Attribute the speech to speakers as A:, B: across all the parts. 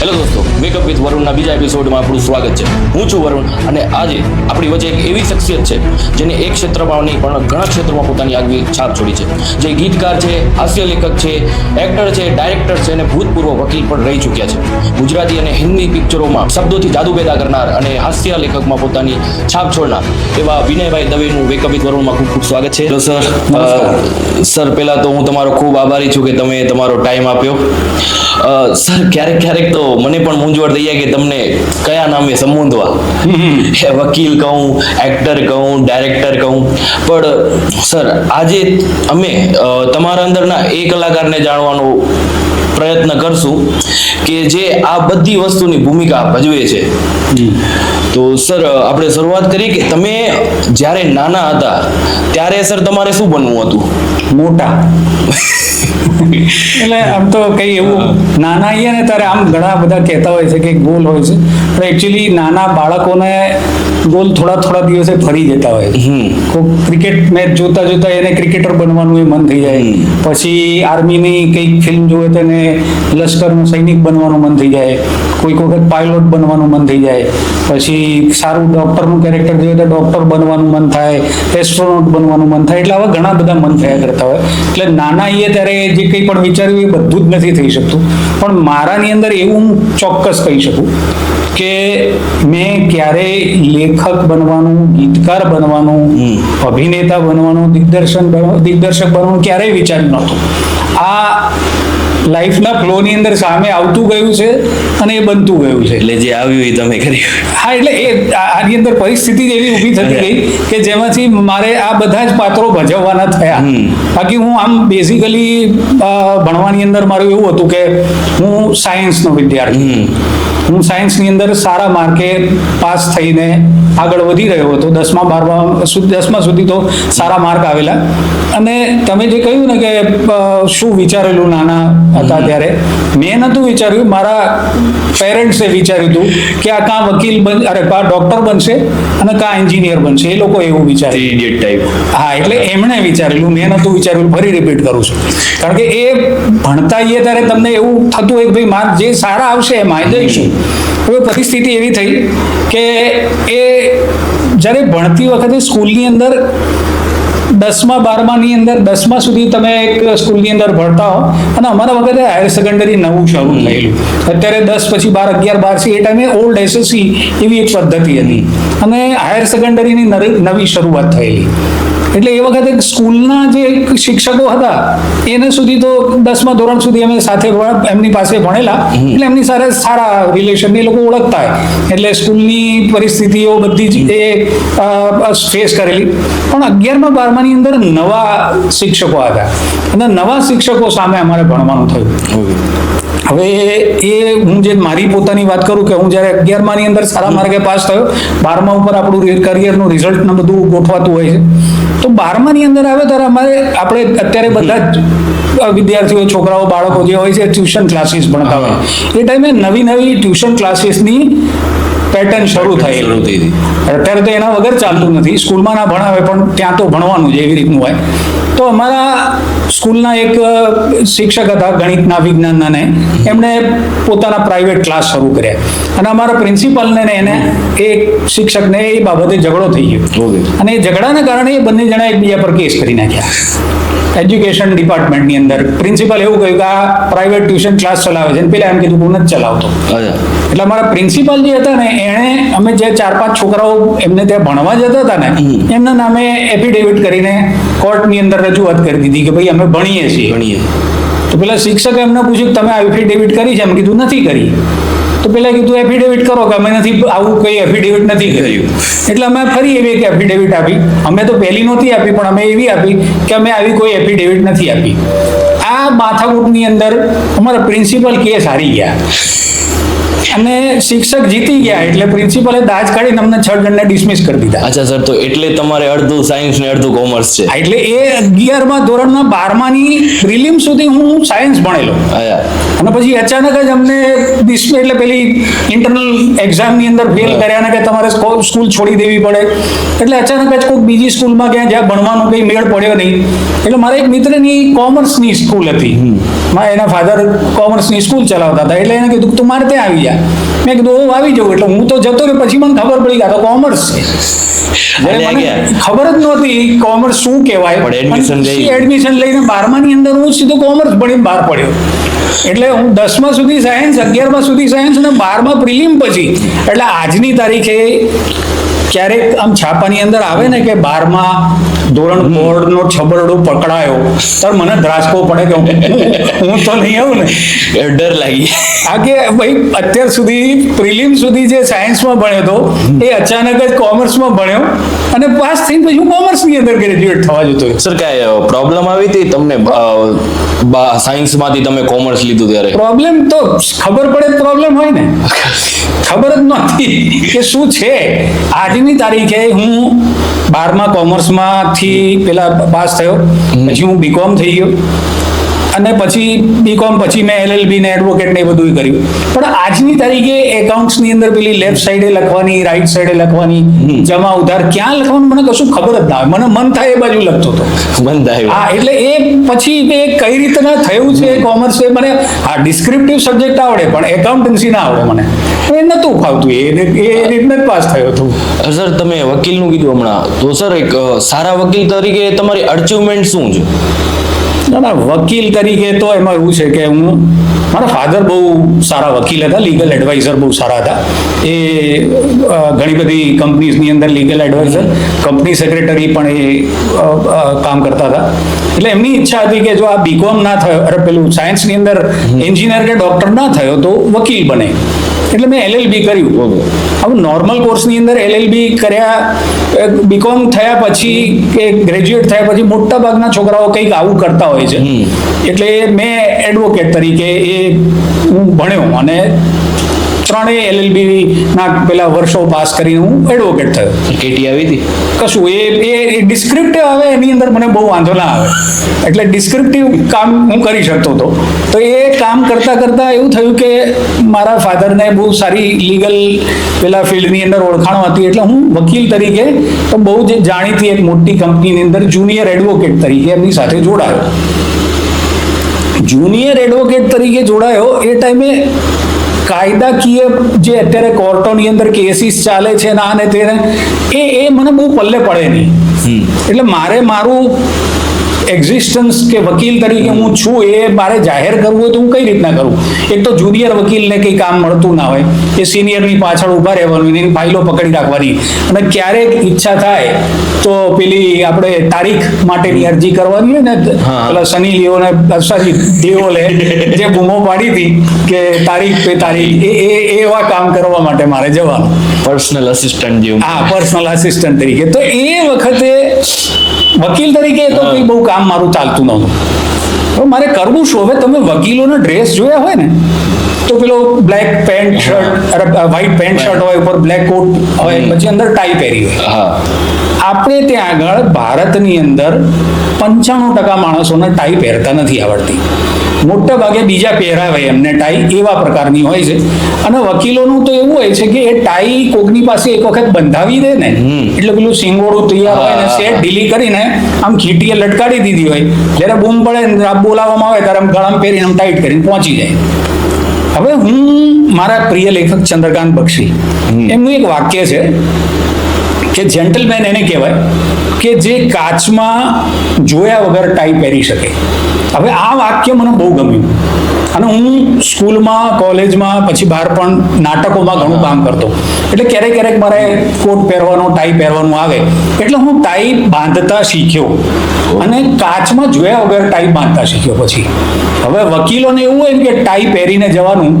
A: Hello દોસ્તો makeup with વરુણના બીજા એપિસોડમાં આપણું સ્વાગત છે. હું છું વરુણ અને આજે આપણી વચ્ચે એક એવી શખ્સિયત છે જેને એક ક્ષેત્રમાં નહીં પણ ઘણા ક્ષેત્રોમાં પોતાની આગવી છાપ છોડી છે. જે ગીતકાર છે હાસ્ય લેખક છે એક્ટર છે ડાયરેક્ટર છે અને ભૂતપૂર્વ વકીલ પણ રહી ચૂક્યા છે. ગુજરાતી અને હિન્દી પિક્ચરોમાં શબ્દોથી જાદુ પેદા કરનાર અને હાસ્ય લેખકમાં પોતાની છાપ છોડનાર એવા વિનયભાઈ દવેનું વેકઅપ વિથ વરુણમાં ખૂબ ખૂબ સ્વાગત છે. Hello sir. સર પહેલાં તો હું તમારો ખૂબ આભારી છું કે તમે તમારો ટાઈમ આપ્યો. સર ક્યારેક ક્યારેક તો મને પણ મૂંઝવણ થઈ જાય કે તમને કયા નામે સંબોધવા? વકીલ કહું એક્ટર કહું ડાયરેક્ટર કહું. પણ સર આજે અમે તમારા અંદરના એ કલાકારને જાણવાનો પ્રયત્ન કરશું કે જે આ બધી વસ્તુની ભૂમિકા ભજવે છે. તો સર આપણે શરૂઆત કરીએ કે તમે જ્યારે નાના હતા ત્યારે સર તમારે શું બનવું હતું?
B: મોટા. એટલે આમ તો કઈ એવું નાના આવીએ ને ત્યારે આમ ઘણા બધા કહેતા હોય છે કે ગોલ હોય છે. પણ એકચ્યુઅલી નાના બાળકોને ગોલ થોડા થોડા દિવસે ફરી જતા હોય. કોઈ ક્રિકેટ મેચ જોતા જોતા એને ક્રિકેટર બનવાનું એ મન થઈ જાય. પછી આર્મીની કંઈક ફિલ્મ જોવે તો એને લશ્કરનો સૈનિક બનવાનું મન થઈ જાય. કોઈક વખત પાયલોટ બનવાનું મન થઈ જાય. પછી સારું ડોક્ટરનું કેરેક્ટર જોઈએ તો ડોક્ટર બનવાનું મન થાય. એસ્ટ્રોનોટ બનવાનું મન થાય. એટલે આવા ઘણા બધા મન થયા કરતા હોય. એટલે નાના એ ત્યારે જે કંઈ પણ વિચાર્યું એ બધું જ નથી થઈ શકતું. પણ મારાની અંદર એવું હું ચોક્કસ કહી શકું કે મેં ક્યારેય લેખક બનવાનું ગીતકાર બનવાનું અભિનેતા બનવાનું દિગ્દર્શન દિગ્દર્શક બનવાનું ક્યારેય વિચાર્યું નહોતું. આ લાઈફના ફ્લોની અંદર સામે આવતું ગયું છે અને એ બનતું ગયું છે.
A: એટલે જે આવ્યું એ તમે કર્યું
B: હા એટલે એ આની અંદર પરિસ્થિતિ જ એવી ઊભી થતી ગઈ કે જેમાંથી મારે આ બધા જ પાત્રો ભજવવાના થયા. બાકી હું આમ બેઝિકલી ભણવાની અંદર મારું એવું હતું કે હું સાયન્સનો વિદ્યાર્થી. હું સાયન્સની અંદર સારા માર્કે પાસ થઈને આગળ વધી રહ્યો હતો. દસમા બારમા દસમા સુધી તો સારા માર્ક આવેલા. અને તમે જે કહ્યું ને કે શું વિચારેલું નાના હતા ત્યારે. મેં નહોતું વિચાર્યું મારા પેરેન્ટ્સે વિચાર્યું હતું કે આ કાં વકીલ બન અરે કાં ડૉક્ટર બનશે અને કાં એન્જિનિયર બનશે. એ લોકો એવું વિચાર્યું
A: ઇડિયટ ટાઈપ
B: હા એટલે એમણે વિચારેલું મેં નહોતું વિચાર્યું ફરી રિપીટ કરું છું. કારણ કે એ ભણતા આવીએ ત્યારે તમને એવું થતું હોય કે ભાઈ માર જે સારા આવશે એમાં જઈશું. હવે પરિસ્થિતિ એવી થઈ કે એ જ્યારે ભણતી વખતે સ્કૂલની અંદર દસમા, બારમાની અંદર, દસમા સુધી તમે એક સ્કૂલની અંદર ભણતા હો. અને અમારા વખતે હાયર સેકન્ડરી નવું શરૂ થયેલું. અત્યારે દસ પછી બાર, અગિયાર, બાર એ ટાઈમે ઓલ્ડ એસએસસી એવી એક પદ્ધતિ હતી. અને હાયર સેકન્ડરીની નવી શરૂઆત થયેલી. એટલે એ વખતે સ્કૂલના જે શિક્ષકો હતા એને સુધી તો દસમા ધોરણ સુધી અમે સાથે એમની પાસે ભણેલા. એટલે એમની સાથે સારા રિલેશન એ લોકો ઓળખતા. એટલે સ્કૂલની પરિસ્થિતિઓ બધી જ એ ફેસ કરેલી. પણ અગિયારમા બારમાની અંદર નવા શિક્ષકો હતા અને નવા શિક્ષકો સામે અમારે ભણવાનું થયું. હવે એ હું જે મારી પોતાની વાત કરું કે હું જ્યારે અગિયારમાની અંદર સારા માર્ગે પાસ થયો બારમા ઉપર આપણું કરિયરનું રિઝલ્ટ ને બધું ગોઠવાતું હોય છે. તો બારમાની અંદર આવે ત્યારે અમારે આપણે અત્યારે બધા જ વિદ્યાર્થીઓ છોકરાઓ બાળકો જે હોય છે ટ્યુશન ક્લાસીસ ભણતા હોય. એ ટાઈમે નવી નવી ટ્યુશન ક્લાસીસની પેટર્ન શરૂ થઈ
A: શરૂ થઈ હતી
B: અત્યારે તો એના વગર ચાલતું નથી. સ્કૂલમાં ના ભણાવે પણ ત્યાં તો ભણવાનું જ એવી રીતનું હોય. તો અમારા સ્કૂલના એક શિક્ષક હતા ગણિતના વિજ્ઞાનના ને. એમણે પોતાના પ્રાઇવેટ ક્લાસ શરૂ કર્યા. અને અમારા પ્રિન્સિપલને ને એને એ શિક્ષકને એ બાબતે ઝઘડો થઈ ગયો. અને એ ઝઘડાના કારણે એ બંને જણા એકબીજા પર કેસ કરી નાખ્યા. એજ્યુકેશન ડિપાર્ટમેન્ટની અંદર પ્રિન્સિપલ એવું કહ્યું કે આ પ્રાઇવેટ ટ્યુશન ક્લાસ ચલાવે છે. પેલા એમ કીધું હું નથી ચલાવતો. એટલે અમારા પ્રિન્સિપાલ જે હતા ને એણે અમે જે ચાર પાંચ છોકરાઓ એમને ત્યાં ભણવા જતા હતા ને એમના નામે એફિડેવિટ કરીને કોર્ટની અંદર રજૂઆત કરી દીધી કે ભાઈ અમે ભણીએ છીએ.
A: ભણીએ
B: તો પેલા શિક્ષકે એમને પૂછ્યું કે તમે એફિડેવિટ કરી છે? એમ કીધું નથી કરી. તો પેલા કીધું એફિડેવિટ કરો કે અમે નથી આવું કઈ એફિડેવિટ નથી કર્યું. એટલે અમે ફરી એવી એક એફિડેવિટ આપી. અમે તો પહેલી નહોતી આપી પણ અમે એવી આપી કે અમે આવી કોઈ એફિડેવિટ નથી આપી. આ માથાકૂટની અંદર અમારા પ્રિન્સિપલ કેસ હારી ગયા. અને શિક્ષક જીતી ગયા એટલે પ્રિન્સિપલે દાજ કાઢીને અમને છ જણને ડિસમિસ કરી દીધા.
A: અચ્છા સર તો એટલે તમારે અડધું સાયન્સ ને અડધું કોમર્સ છે.
B: એટલે એ અગિયારમાં ધોરણમાં બારમાની પ્રિલિમ સુધી હું સાયન્સ ભણેલો. અને પછી અચાનક જ અમને ડિસમિસ એટલે પેલી ઇન્ટરનલ એક્ઝામની અંદર ફેલ કર્યા ને કે તમારે સ્કો- સ્કૂલ છોડી દેવી પડે. એટલે અચાનક જ કોઈક બીજી સ્કૂલમાં ગયા જ્યાં ભણવાનું કંઈ મેળ પડ્યો નહીં. એટલે મારા એક મિત્રની કોમર્સની સ્કૂલ હતી. એના ફાધર કોમર્સની સ્કૂલ ચલાવતા હતા. એટલે એને કીધું તું મારે ત્યાં આવી જા. મેં કીધું હું આવી જાઉં એટલે હું તો જતો રહ્યો. પછી મને ખબર પડી ગયા તો કોમર્સ છે. ખબર જ નહોતી કોમર્સ શું કહેવાય.
A: લઈ-
B: એડમિશન લઈને બારમાની અંદર હું સીધો કોમર્સ ભણીને બહાર પડ્યો. એટલે હું દસમા સુધી સાયન્સ અગિયારમા સુધી સાયન્સ અને બારમા પ્રિલિમ પછી એટલે આજની તારીખે ક્યારેક આમ છાપાની અંદર આવે ને કે બારમા ધોરણ બોર્ડનો છબરડો પકડાયો. તો મને ધ્રાસકો પડે કે હું તો નહીં આવું ને.
A: ડર લાગી.
B: આ કે ભાઈ અત્યાર સુધી પ્રિલિમ સુધી જે સાયન્સમાં ભણ્યો હતો એ અચાનક જ કોમર્સમાં ભણ્યો અને પાસ થઈને પછી હું કોમર્સની અંદર ગ્રેજ્યુએટ થવા જતો
A: સર કાંઈ પ્રોબ્લેમ આવી હતી તમને? સાયન્સમાંથી તમે કોમર્સ લીધું ત્યારે?
B: પ્રોબ્લેમ તો ખબર પડે પ્રોબ્લેમ હોય ને. ખબર જ નથી કે શું છે. આજની તારીખે હું બારમા કોમર્સમાંથી પેલા પાસ થયો. પછી હું બીકોમ થઈ ગયો. અને પછી બીકોમ પછી મેં એલએલબી ને એડવોકેટ ને એ બધું કર્યું. પણ આજની તારીખે એકાઉન્ટ્સની અંદર પેલી લેફ્ટ સાઈડે લખવાની રાઈટ સાઈડે લખવાની જમા ઉધાર ક્યાં લખવાનું મને કશું ખબર જ ના આવે મને મન થાય એ બાજુ લખતો હતો.
A: મન થાય
B: હા એટલે એ પછી એ કઈ રીતના થયું છે કોમર્સ એ મને હા ડિસ્ક્રિપ્ટિવ સબ્જેક્ટ આવડે પણ એકાઉન્ટન્સી ના આવડે મને. એ નહોતું ફાવતું એ એ રીતના જ પાસ થયો હતો.
A: સર તમે વકીલનું કીધું હમણાં. તો સર એક સારા વકીલ તરીકે તમારી અચીવમેન્ટ શું છે?
B: ના ના વકીલ તરીકે તો એમાં એવું છે કે હું મારા ફાધર બહુ સારા વકીલ હતા લીગલ એડવાઇઝર બહુ સારા હતા. એ ઘણી બધી કંપનીઝની અંદર લીગલ એડવાઇઝર કંપની સેક્રેટરી પણ એ કામ કરતા હતા. એટલે એમની ઈચ્છા હતી કે જો આ બીકોમ ના થયો અરે પેલું સાયન્સની અંદર એન્જિનિયર કે ડૉક્ટર ના થયો તો વકીલ બને. એટલે મેં એલએલબી કર્યું. હવે નોર્મલ કોર્સની અંદર એલએલબી કર્યા બીકોમ થયા પછી કે ગ્રેજ્યુએટ થયા પછી મોટા ભાગના છોકરાઓ કંઈક આવું કરતા હોય છે. એટલે મેં એડવોકેટ તરીકે એ હું ભણ્યો અને ત્રણેય એલએલબી ના પેલા વર્ષો પાસ કરીને હું એડવોકેટ થયો.
A: કેટી આવી હતી?
B: કશું એ એ ડિસ્ક્રિપ્ટિવ આવે એની અંદર મને બહુ વાંધો ના આવે. એટલે ડિસ્ક્રિપ્ટિવ કામ હું કરી શકતો હતો. તો એ કામ કરતા કરતા એવું થયું કે મારા ફાધરને બહુ સારી લીગલ પેલા ફિલ્ડની અંદર ઓળખાણો હતી. એટલે હું વકીલ તરીકે તો બહુ જ જાણીતી એક મોટી કંપનીની અંદર જુનિયર એડવોકેટ તરીકે એમની સાથે જોડાયો. જુનિયર એડવોકેટ તરીકે જોડાયો એ ટાઈમે કાયદાકીય જે અત્યારે કોર્ટોની અંદર કેસીસ ચાલે છે ના અને તેને એ એ મને બહુ પલ્લે પડે નહીં. એટલે મારે મારું એક્ઝિસ્ટન્સ કે વકીલ તરીકે હું છું એ મારે જાહેર કરવું હોય તો હું કઈ રીતના કરું? એક તો જુનિયર વકીલને કંઈ કામ મળતું ના હોય. એ સિનિયરની પાછળ ઊભા રહેવાનું એની ફાઇલો પકડી રાખવાની. અને ક્યારેક ઈચ્છા થાય તો પેલી આપણે તારીખ માટેની અરજી કરવાની હોય ને. પેલા સની લિયોને સોરી દેઓલે જે બૂમો પાડી હતી કે તારીખ પે તારીખ એ એ એવા કામ કરવા માટે મારે જવાનું.
A: પર્સનલ અસિસ્ટન્ટ જેવું.
B: હા પર્સનલ આસિસ્ટન્ટ તરીકે. તો એ વખતે વકીલ તરીકે તો કંઈ બહુ કામ મારું ચાલતું નહોતું મારે કરવું શું? હવે તમે વકીલોનો ડ્રેસ જોયા હોય ને તો પેલો બ્લેક પેન્ટ શર્ટ અરે વ્હાઈટ પેન્ટ શર્ટ હોય ઉપર બ્લેક કોટ હોય પછી અંદર ટાઈ પહેરી હોય.
A: હા.
B: આપણે ત્યાં આગળ ભારતની અંદર પંચાણું ટકા માણસોને ટાઈ પહેરતા નથી આવડતી. મોટા ભાગે બીજા પહેરાવે એમને ટાઈ એવા પ્રકારની હોય છે. અને વકીલોનું તો એવું હોય છે કે એ ટાઈ કોકની પાસે એક વખત બંધાવી દે ને એટલે પેલું સિંગોડું તૈયાર હોય ને સેટ ઢીલી કરીને આમ ખીટીએ લટકાડી દીધી હોય. જ્યારે બૂમ પડે ને બોલાવવામાં આવે ત્યારે આમ ગળામ પહેરીને આમ ટાઈટ કરીને પહોંચી જાય. હવે હું મારા પ્રિય લેખક ચંદ્રકાંત બક્ષી. એમનું એક વાક્ય છે કે જેન્ટલમેન એને કહેવાય કે જે કાચમાં જોયા વગર ટાઈ પહેરી શકે. હવે આ વાક્ય મને બહુ ગમ્યું. અને હું સ્કૂલમાં કોલેજમાં પછી બહાર પણ નાટકોમાં ઘણું કામ કરતો. એટલે ક્યારેક ક્યારેક મારે કોટ પહેરવાનો ટાઈ પહેરવાનું આવે. એટલે હું ટાઈ બાંધતા શીખ્યો. અને કાચમાં જોયા વગર ટાઈ બાંધતા શીખ્યો પછી. હવે વકીલોને એવું હોય કે ટાઈ પહેરીને જવાનું.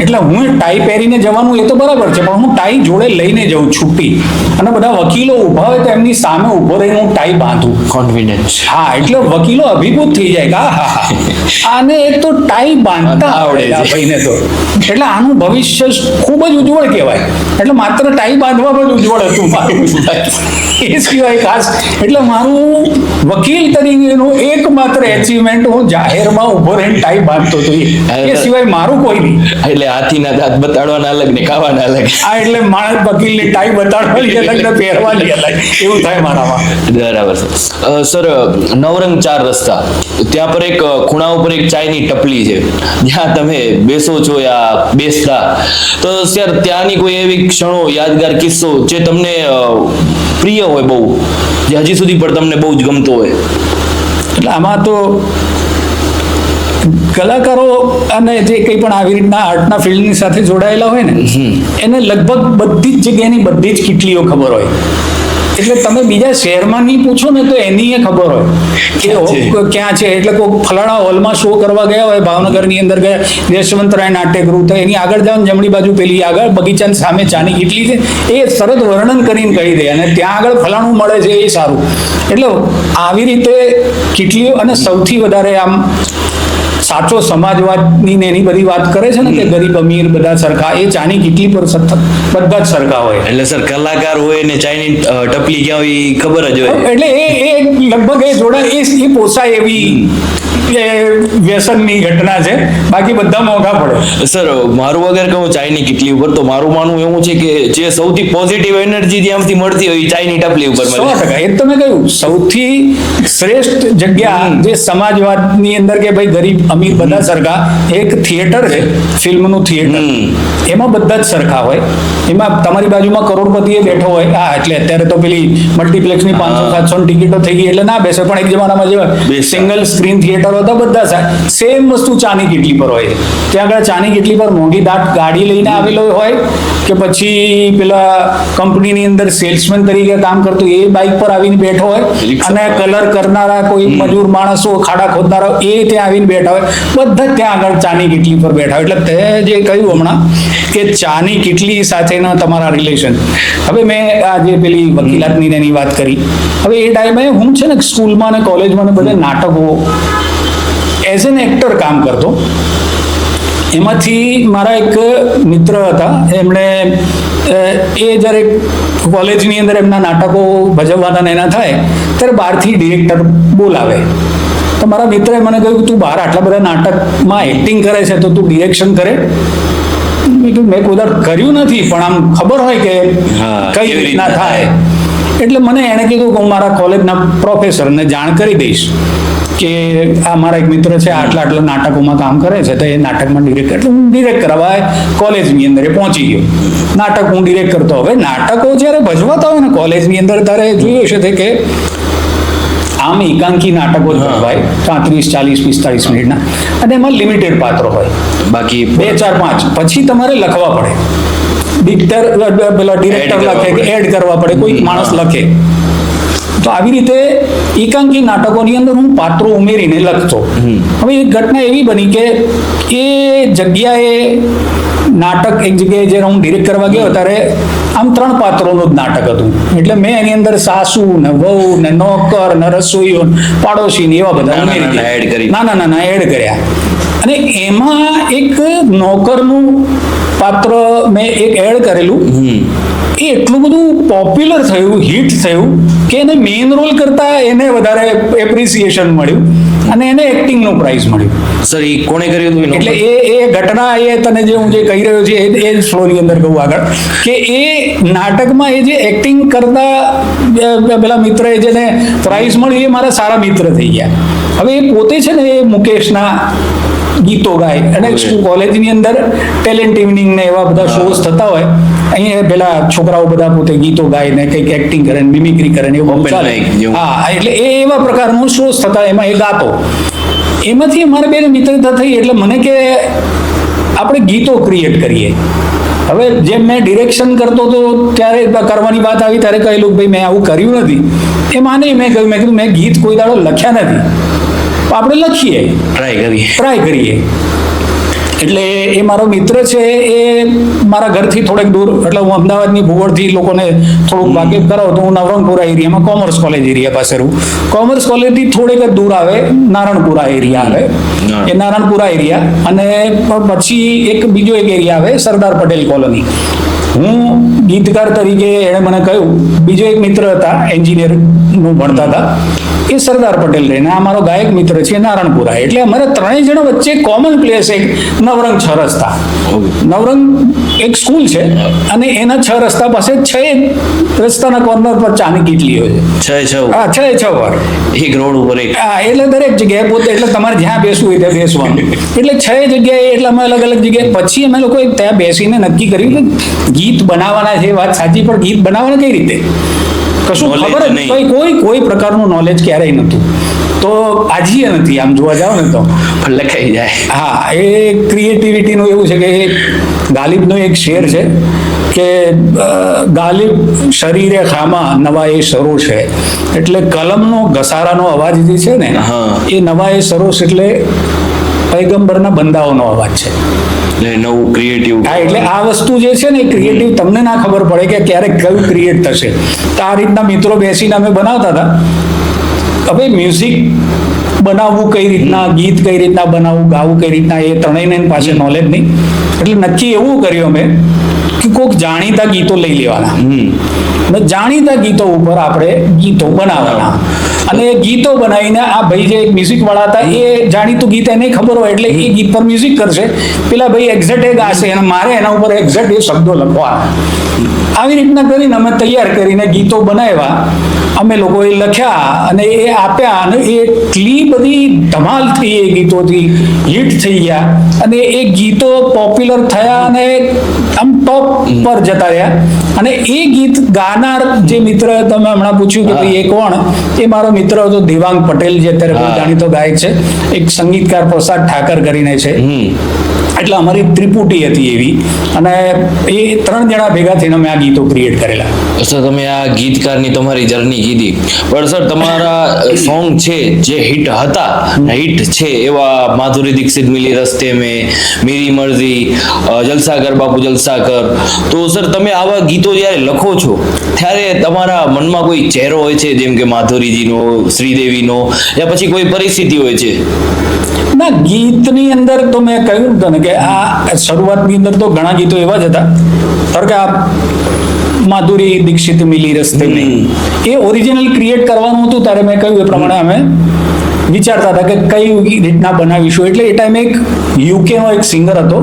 B: એટલે હું ટાઈ પહેરીને જવાનું એ તો બરાબર છે પણ હું ટાઈ જોડે લઈને જઉં છુટ્ટી. અને બધા વકીલો ઊભા હોય તો એમની સામે ઊભો રહીને હું ટાઈ બાંધું.
A: કોન્ફિડન્સ
B: હા એટલે વકીલો અભિભૂત થઈ જાય કે હા હા. આને એક તો ટાઈ બાંધતા આવડે છે. ભાઈને તો એટલે આનું ભવિષ્ય ખૂબ જ ઉજ્જવળ કહેવાય. એટલે માત્ર ટાઈ બાંધવામાં જ ઉજ્જવળ હતું મારું એ સિવાય ખાસ એટલે મારું વકીલ તરીકેનું એકમાત્ર એચિવમેન્ટ હું જાહેરમાં ઊભો રહીને ટાઈ બાંધતો હતો. એ સિવાય મારું કોઈ નહીં.
A: એટલે હાથીના દાંત બતાડવાના અલગ ને ખાવાના અલગ.
B: આ એટલે માણસ વકીલની ટાઈ બતાડવાની અલગ ને પહેરવાની અલગ. એવું થાય મારામાં.
A: બરાબર સર નવરંગ ચાર રસ્તા. ત્યાં પર એક ખૂણા ઉપર એક ચાયની ટપલી છે. જ્યાં તમે બેસો છો યા બેસતા. તો સર ત્યાંની કોઈ એવી ક્ષણો યાદગાર કિસ્સો જે તમને અ, પ્રિય હોય બહુ જે હજી સુધી પણ તમને બહુ જ ગમતો હોય.
B: એટલે આમાં તો કલાકારો અને જે કંઈ પણ આવી રીતના આર્ટના ફિલ્ડની સાથે જોડાયેલા હોય ને એને લગભગ બધી જ જગ્યાની બધી જ કીટલીઓ ખબર હોય. એટલે તમે બીજા શહેરમાં નહીં પૂછો ને તો એની એ ખબર હોય કે
A: ક્યાં છે?
B: એટલે કોઈ ફલાણા હોલમાં શો કરવા ગયા હોય ભાવનગરની અંદર ગયા યશવંતરાય નાટ્યગૃહ તો એની આગળ જાઓ જમણી બાજુ પેલી આગળ બગીચાની સામે ચાની કેટલી છે? એ સરસ વર્ણન કરીને કહી દે અને ત્યાં આગળ ફલાણું મળે છે એ સારું. એટલે આવી રીતે કેટલીઓ અને સૌથી વધારે આમ સાચો સમાજવાદની ને એની બધી વાત કરે છે ને કે ગરીબ અમીર બધા સરખા એ ચાની કેટલી પર સતત બધા જ સરખા હોય.
A: એટલે સર કલાકાર હોય ને ચાયની અ, ટપલી ક્યાં હોય ખબર જ હોય.
B: એટલે એ લગભગ એ જોડા એ પોસાય એવી એ વ્યસનની ઘટના છે. બાકી બધા મોંઘા પડે.
A: સર મારું વગર કહું ચાઈની કેટલી ઉપર તો મારું માનવું એવું છે કે જે સૌથી પોઝિટિવ એનર્જી ત્યાંથી મળતી હોય ચાઈની ટપલી ઉપર
B: સો ટકા. એ તમે કહ્યું સૌથી શ્રેષ્ઠ જગ્યા જે સમાજવાદની અંદર કે ભાઈ ગરીબ અમીર બધા સરખા એક થિયેટર છે ફિલ્મનું થિયેટર એમાં બધા જ સરખા હોય. એમાં તમારી બાજુમાં કરોડપતિએ બેઠો હોય. હા એટલે અત્યારે તો પેલી મલ્ટીપ્લેક્સની પાંચસો સાતસો ટિકિટો થઈ ગઈ એટલે ના બેસે. પણ એક જમાનામાં જે સિંગલ સ્ક્રીન થિયેટર હતા બધા સેમ વસ્તુ ચાની કેટલી પર હોય? ત્યાં આગળ ચાની કેટલી પર મોંઘી દાટ ગાડી લઈને આવેલો હોય કે પછી પેલા કંપનીની અંદર સેલ્સમેન તરીકે કામ કરતો એ બાઇક પર આવીને બેઠો હોય અને કલર કરનારા કોઈ મજૂર માણસો ખાડા ખોદનારા એ ત્યાં આવીને બેઠા હોય. બધા ત્યાં આગળ ચાની કેટલી પર બેઠા હોય. એટલે તે જે કહ્યું હમણાં કે ચાની કેટલી સાથેના તમારા રિલેશન હવે મેં આ જે પેલી વકીલાતની એની વાત કરી. હવે એ ટાઈમે હું છે ને સ્કૂલમાં ને કોલેજમાં ને બધા નાટકો એઝ એન એક્ટર કામ કરતો. એમાંથી મારા એક મિત્ર હતા એમણે એ જ્યારે કોલેજની અંદર એમના નાટકો ભજવવાના એના થાય ત્યારે બહારથી ડિરેક્ટર બોલાવે. તો મારા મિત્રએ મને કહ્યું તું બહાર આટલા બધા નાટકમાં એક્ટિંગ કરે છે તો તું ડિરેક્શન કરે. મેં કોઈ કર્યું નથી પણ આમ ખબર હોય કે
A: હા,
B: કઈ રીતના થાય. એટલે મને એણે કીધું કે હું મારા કોલેજના પ્રોફેસરને જાણ કરી દઈશ. કે આ મારા એક મિત્ર છે આટલા આટલા નાટકોમાં કામ કરે છે તો એ નાટકમાં ડિરેક્ટ એટલે હું ડિરેક્ટ કરવા કોલેજની અંદર એ પહોંચી ગયો. નાટક હું ડિરેક્ટ કરતો. હવે નાટકો જ્યારે ભજવાતા હોય ને કોલેજની અંદર ત્યારે જોયું છે કે આમ એકાંકી નાટકો જ ભજવાય. પાંત્રીસ ચાલીસ પિસ્તાળીસ મિનિટના. અને એમાં લિમિટેડ પાત્રો હોય.
A: બાકી
B: બે ચાર પાંચ. પછી તમારે લખવા પડે. ડિક્ટર પેલા ડિરેક્ટર લખે કે એડ કરવા પડે. કોઈ માણસ લખે. તો આવી રીતે એકાંકી નાટકોની અંદર હું પાત્રો ઉમેરીને લખતો. હવે એક ઘટના એવી બની કે એ જગ્યાએ નાટક એક જગ્યાએ જ્યારે હું ડિરેક્ટ કરવા ગયો ત્યારે આમ ત્રણ પાત્રોનું જ નાટક હતું એટલે મેં એની અંદર સાસુ ને વહુ ને નોકર ને રસોઈઓ ને પાડોશી ને એવા બધા
A: એડ
B: ના.
A: નાના
B: નાના એડ કર્યા અને એમાં એક નોકરનું પાત્ર મેં એક એડ કરેલું. એ એટલું બધું પોપ્યુલર થયું હિટ થયું કે એને મેઇન રોલ કરતા એને વધારે એપ્રિસિએશન મળ્યું અને એને એક્ટિંગનું પ્રાઇઝ મળ્યું.
A: સર એ કોણે કર્યું હતું?
B: એટલે એ એ ઘટના એ તને જે હું જે કહી રહ્યો છું એ એ જ ફ્લોની અંદર કહું આગળ કે એ નાટકમાં એ જે એક્ટિંગ કરતા પેલા મિત્ર એ જેને પ્રાઇઝ મળ્યું એ મારા સારા મિત્ર થઈ ગયા. હવે એ પોતે છે ને એ મુકેશના ગીતો ગાય. અને. કોલેજની અંદર ટેલેન્ટ ઇવનિંગ ને એવા બધા શોઝ થતા હોય અહીંયા પેલા છોકરાઓ બધા પોતે ગીતો ગાય ને કંઈક એક્ટિંગ કરે ને મિમિક્રી કરે ને એવું હા એટલે એ એવા પ્રકારનો શોઝ થતા એમાં એ ગાતો. એમાંથી અમારે બે મિત્રતા થઈ એટલે મને કે આપણે ગીતો ક્રિએટ કરીએ. હવે જેમ મેં ડિરેક્શન કરતો હતો ત્યારે કરવાની વાત આવી ત્યારે કહેલું ભાઈ મેં આવું કર્યું નથી. એ માને મેં કહ્યું મેં કીધું મેં ગીત કોઈ દાડો લખ્યા નથી. આપણે લખીએ.
A: ટ્રાય કરીએ.
B: ટ્રાય કરીએ. એટલે એ મારો મિત્ર છે એ મારા ઘરથી થોડેક દૂર એટલે હું અમદાવાદની ભૂગોળથી લોકોને થોડુંક વાકેફ કરાવું તો હું નવરંગપુરા એરિયામાં કોમર્સ કોલેજ એરિયા પાસે રહું. કોમર્સ કોલેજથી થોડેક જ દૂર આવે નારણપુરા એરિયા આવે. એ નારણપુરા એરિયા અને પછી એક બીજો એક એરિયા આવે સરદાર પટેલ કોલોની. હું ગીતકાર તરીકે એણે મને કહ્યું બીજો એક મિત્ર હતા એન્જિનિયરનું ભણતા હતા એ સરદાર પટેલ રહીને આ મારો ગાયક મિત્ર છે નારણપુરા. એટલે અમારે ત્રણેય જણા વચ્ચે કોમન પ્લેસ એક નવરંગ છ રસ્તા. નવરંગ એક સ્કૂલ છે અને એના છ રસ્તા પાસે છ રસ્તાના કોર્નર પર ચાની કીટલી હોય છે.
A: છ છ
B: હા છ છ વાર
A: એક રોડ ઉપર એક?
B: હા એટલે દરેક જગ્યાએ પોતે એટલે તમારે જ્યાં બેસવું હોય ત્યાં બેસવાનું. એટલે છ જગ્યાએ એટલે અમે અલગ અલગ જગ્યાએ. પછી અમે લોકો ત્યાં બેસીને નક્કી કર્યું કે ગીત બનાવવાના એ વાત સાચી પણ ગીત બનાવવાના કઈ રીતે? કશું ખબર જ
A: નહીં.
B: કોઈ કોઈ કોઈ પ્રકારનું નોલેજ ક્યારેય નહોતું. તો આજીએ નથી આમ જોવા જાવ ને તો.
A: લખાઈ જાય.
B: હા એ ક્રિએટિવિટીનું એવું છે કે ગાલિબનો એક શેર છે કે ગાલિબ શરીરે ખામા નવા એ સરોશ છે. એટલે કલમનો ઘસારાનો અવાજ જે છે ને એ નવા એ સરોશ એટલે પૈગંબરના બંદાઓનો અવાજ છે.
A: એટલે નવું ક્રિએટિવ
B: હા એટલે આ વસ્તુ જે છે ને એ ક્રિએટિવ તમને ના ખબર પડે કે ક્યારે કયું ક્રિએટ થશે. તો આ રીતના મિત્રો બેસીને અમે બનાવતા હતા. હવે મ્યુઝિક બનાવવું કઈ રીતના ગીત કઈ રીતના બનાવવું ગાવું કઈ રીતના એ ત્રણેયને પાસે નોલેજ નહીં. એટલે નક્કી એવું કર્યું અમે કે કોઈક જાણીતા ગીતો લઈ લેવાના. જાણીતા ગીતો ઉપર આપણે ગીતો બનાવવાના. અને ગીતો બનાવીને આ ભાઈ જે મ્યુઝિક વાળા હતા, એ જાણીતું ગીત એને ખબર હોય એટલે એ ગીત પર મ્યુઝિક કરશે. પેલા ભાઈ એક્ઝેક્ટ એ ગાશે અને મારે એના ઉપર એક્ઝેક્ટ એ શબ્દો લખવા આવી રીતના કરીને અમે તૈયાર કરીને ગીતો બનાવ્યા. અમે લોકોએ લખ્યા અને એ આપ્યા અને એ એટલી બધી ધમાલ થઈ એ ગીતોથી હિટ થઈ ગયા. અને એ ગીતો પોપ્યુલર થયા અને આમ ટોપ પર જતા રહ્યા. અને એ ગીત ગાનાર જે મિત્ર તમે હમણાં પૂછ્યું કે ભાઈ એ કોણ, એ મારો મિત્ર હતો દેવાંગ પટેલ જે અત્યારે બહુ જાણીતો ગાયક છે એક સંગીતકાર પ્રસાદ ઠાકર કરીને છે. એટલે અમારી ત્રિપુટી હતી એવી. અને એ ત્રણ જણા ભેગા થઈને અમે આ ગીતો ક્રિએટ કરેલા.
A: સર તમે આ ગીતકારની તમારી જર્ની કીધી. પણ સર તમારા સોંગ છે જે હિટ હતા હિટ છે એવા માધુરી દીક્ષિત મિલી રસ્તે મેં મેરી મરજી અ, જલસા કર બાપુ જલસા કર તો સર તમે આવા ગીતો જ્યારે લખો છો ત્યારે તમારા મનમાં કોઈ ચહેરો હોય છે જેમ કે માધુરીજીનો? શ્રીદેવીનો યા પછી કોઈ પરિસ્થિતિ હોય છે?
B: ના ગીતની અંદર તો મેં કહ્યું તને કે આ શરૂઆતની અંદર તો ઘણા ગીતો એવા જ હતા. ધારો કે આ માધુરી દીક્ષિત મિલી રસ્તે નહીં એ ઓરિજિનલ ક્રિએટ કરવાનું હતું ત્યારે મેં કહ્યું એ પ્રમાણે અમે વિચારતા હતા કે કઈ રીતના બનાવીશું. એટલે એ ટાઈમે એક યુકેનો એક સિંગર હતો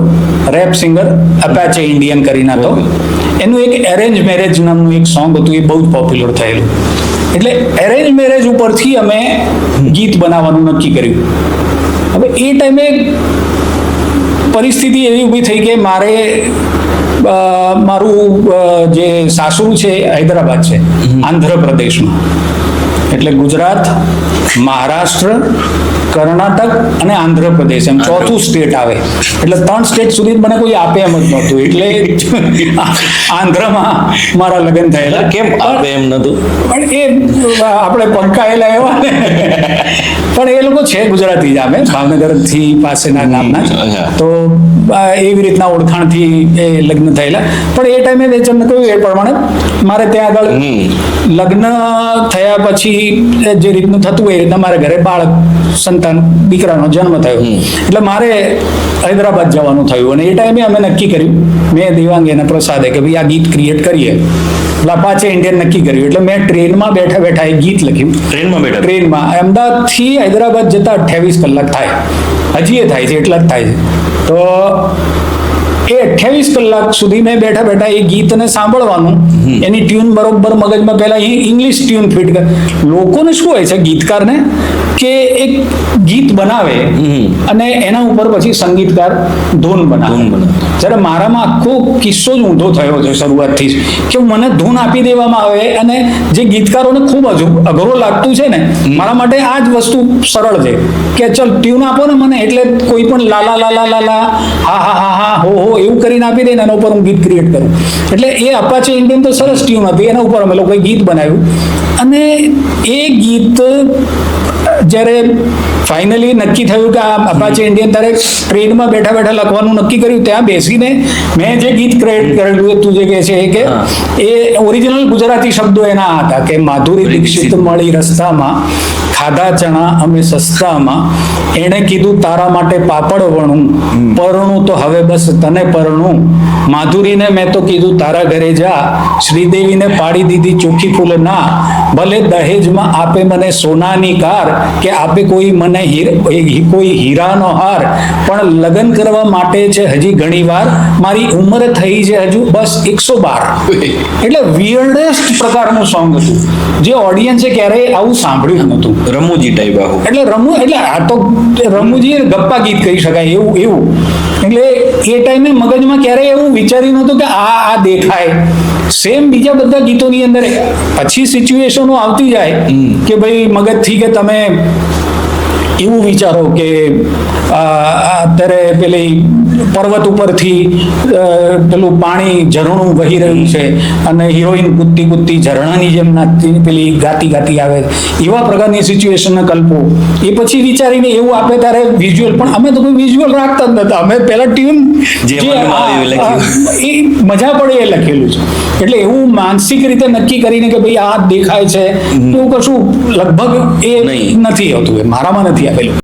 B: રેપ સિંગર અપાચે ઇન્ડિયન કરીને હતો એનું એક એરેન્જ મેરેજ નામનું એક સોંગ હતું એ બહુ જ પોપ્યુલર થયેલું. એટલે એરેન્જ મેરેજ ઉપરથી અમે ગીત બનાવવાનું નક્કી કર્યું. હવે એ ટાઈમે પરિસ્થિતિ એવી ઊભી થઈ કે મારે મારું જે સાસરું છે હૈદરાબાદ છે આંધ્રપ્રદેશમાં. એટલે ગુજરાત મહારાષ્ટ્ર કર્ણાટક અને આંધ્રપ્રદેશ એમ ચોથું સ્ટેટ આવે. એટલે ત્રણ સ્ટેટ સુધી મને કોઈ આપે એમ જ નહોતું. એટલે આંધ્રમાં મારા લગ્ન થયેલા.
A: કેમ? આપે એમ નતું
B: પણ એ આપણે પંકાયેલા એવા ને. પણ એ લોકો છે ગુજરાતી જ આવે ભાવનગરથી પાસેના ગામના તો એવી રીતના ઓળખાણથી એ લગ્ન થયેલા. પણ એ ટાઈમે મેં કહ્યું એ પ્રમાણે મારે ત્યાં આગળ લગ્ન થયા પછી એ જે રીતનું થતું હોય એ રીતના મારા ઘરે બાળક સંતાન દીકરાનો જન્મ થયો. એટલે મારે હૈદરાબાદ જવાનું થયું અને એ ટાઈમે અમે નક્કી કર્યું. મેં દેવાંગે અને પ્રસાદે કે ભાઈ આ ગીત ક્રિએટ કરીએ. એટલે પાછે ઇન્ડિયન નક્કી કર્યું. એટલે મેં ટ્રેનમાં બેઠા બેઠા એક ગીત લખ્યું.
A: ટ્રેનમાં બેઠા?
B: ટ્રેનમાં. અમદાવાદથી હૈદરાબાદ જતા અઠ્યાવીસ કલાક થાય. હજી એ થાય છે એટલા જ થાય છે. તો એ અઠ્યાવીસ કલાક સુધી મેં બેઠા બેઠા એ ગીતને સાંભળવાનું. એની ટ્યુન બરોબર મગજમાં પહેલા ઇંગ્લિશ ટ્યુન ફિટ કર. લોકોને શું હોય છે ગીતકારને? કે એક ગીત બનાવે અને એના ઉપર પછી સંગીતકાર ધૂન બનાવે. જ્યારે મારામાં આખો કિસ્સો જ ઊંધો થયો છે શરૂઆતથી જ કે મને ધૂન આપી દેવામાં આવે અને જે ગીતકારોને ખૂબ અઘરો લાગતું છે ને મારા માટે આ જ વસ્તુ સરળ છે. કે ચલ ટ્યુન આપો ને મને એટલે કોઈ પણ લાલા લાલા લાલા હા હા હા હા હો હો એવું કરીને આપી દે ને એના ઉપર હું ગીત ક્રિએટ કરું. એટલે એ અપાચે ઇન્ડિયન તો સરસ ટ્યુન હતી. એના ઉપર અમે લોકોએ ગીત બનાવ્યું. અને એ ગીત જ્યારે ફાઇનલી નક્કી થયું કે આ અપાચે ઇન્ડિયન તારે ટ્રેનમાં બેઠા બેઠા લખવાનું નક્કી કર્યું ત્યાં બેસીને મેં જે ગીત ક્રિએટ કરેલું તું જે કહે છે કે એ ઓરિજિનલ ગુજરાતી શબ્દો એના હતા કે માધુરી દીક્ષિત મળી રસ્તામાં ખાધા ચણા અમે સસ્તામાં. એણે કીધું તારા માટે પાપડ વણું. પરણું તો હવે બસ તને પરણું. માધુરીને મેં તો કીધું તારા ઘરે જા. શ્રીદેવીને પાડી દીધી ચોખ્ખી ફૂલ. ના ભલે દહેજમાં આપે મને સોનાની કાર કે આપે કોઈ મને કોઈ હીરાનો હાર પણ લગ્ન કરવા માટે છે હજી ઘણી વાર મારી ઉંમર થઈ છે હજુ બસ એકસો બાર. એટલે વિયર્ડેસ્ટ પ્રકારનું સોંગ હતું. જે ઓડિયન્સે ક્યારેય આવું સાંભળ્યું નહોતું.
A: રમૂજી ટાઈપ આખું
B: એટલે રમુ એટલે આ તો રમુજી ગપ્પા ગીત કહી શકાય એવું એવું. એટલે એ ટાઈમે મગજમાં ક્યારેય એવું વિચાર્યું નહોતું કે આ આ દેખાય. સેમ બીજા બધા ગીતોની અંદર. પછી સિચ્યુએશનો આવતી જાય કે ભાઈ મગજથી કે તમે એવું વિચારો કે અત્યારે પેલી પર્વત ઉપરથી પેલું પાણી ઝરણું વહી રહ્યું છે અને હિરોઈન કૂદતી કૂદતી ઝરણાની જેમ નાચતી પેલી ગાતી ગાતી આવે. એવા પ્રકારની સિચ્યુએશનને કલ્પો. એ પછી વિચારીને એવું આપે ત્યારે વિઝ્યુઅલ પણ અમે તો કોઈ વિઝ્યુઅલ રાખતા જ નતા. અમે પહેલા ટ્યુન
A: જે એ
B: મજા પડે એ લખેલું છે. એટલે એવું માનસિક રીતે નક્કી કરીને કે ભાઈ આ દેખાય છે એવું કશું લગભગ એ. નથી હોતું મારામાં નથી આવેલું.